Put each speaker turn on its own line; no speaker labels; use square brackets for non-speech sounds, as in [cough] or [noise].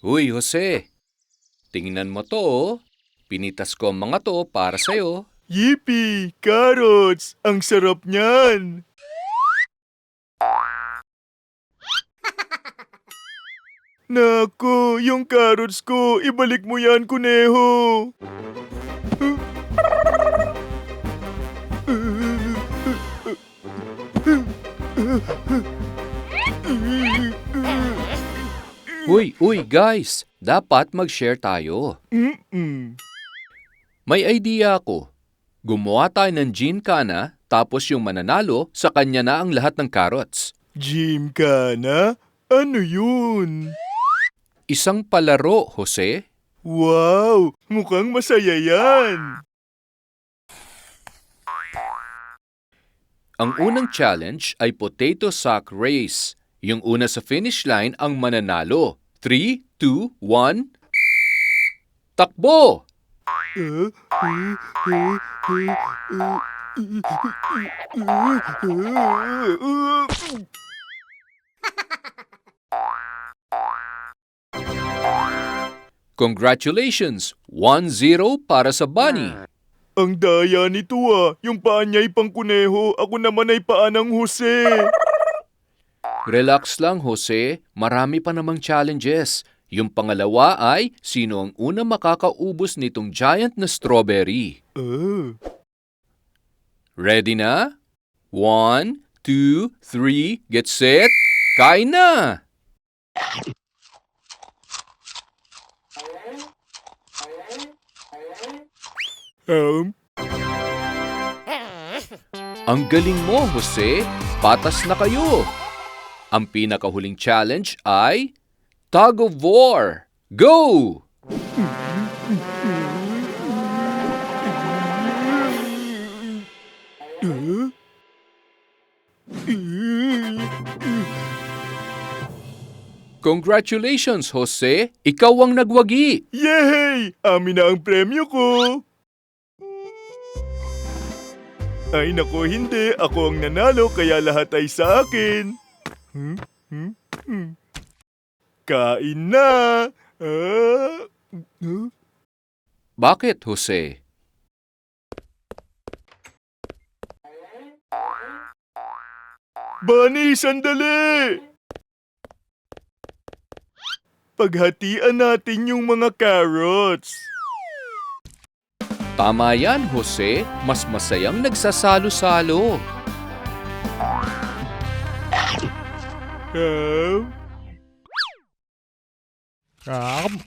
Uy, Jose. Tingnan mo to, oh. Pinitas ko ang mga to para sa'yo.
Yippee! Carrots! Ang sarap niyan! [laughs] Naku, yung carrots ko, ibalik mo yan, kuneho! [laughs]
Uy, uy, guys. Dapat mag-share tayo.
Mm-mm.
May idea ako. Gumawa tayo ng gincana, tapos yung mananalo, sa kanya na ang lahat ng carrots.
Gymkhana? Ano yun?
Isang palaro, Jose.
Wow! Mukhang masaya yan!
Ang unang challenge ay potato sack race. Yung una sa finish line ang mananalo. 3, 2, 1... Takbo! Congratulations! 1-0 para sa bunny.
Ang daya nito ah. Yung paa niya'y pang kuneho, ako naman ay paa ng Jose.
Relax lang, Jose. Marami pa namang challenges. Yung pangalawa ay sino ang una makakaubos nitong giant na strawberry.
Ah.
Ready na? One, two, three, get set, kain na!
Um,
Ang galing mo, Jose. Patas na kayo. Ang pinakahuling challenge ay Tug of War. Go! Congratulations, Jose. Ikaw ang nagwagi.
Yay! Amin na ang premyo ko! Ay nako, hindi. Ako ang nanalo, kaya lahat ay sa akin. Hmm? Hmm? Hmm? Kain na! Ah? Huh?
Bakit, Jose?
Bunny, sandali! Paghatian natin yung mga carrots.
Tama yan, Jose. Mas masayang nagsasalo-salo.
Um,
Um,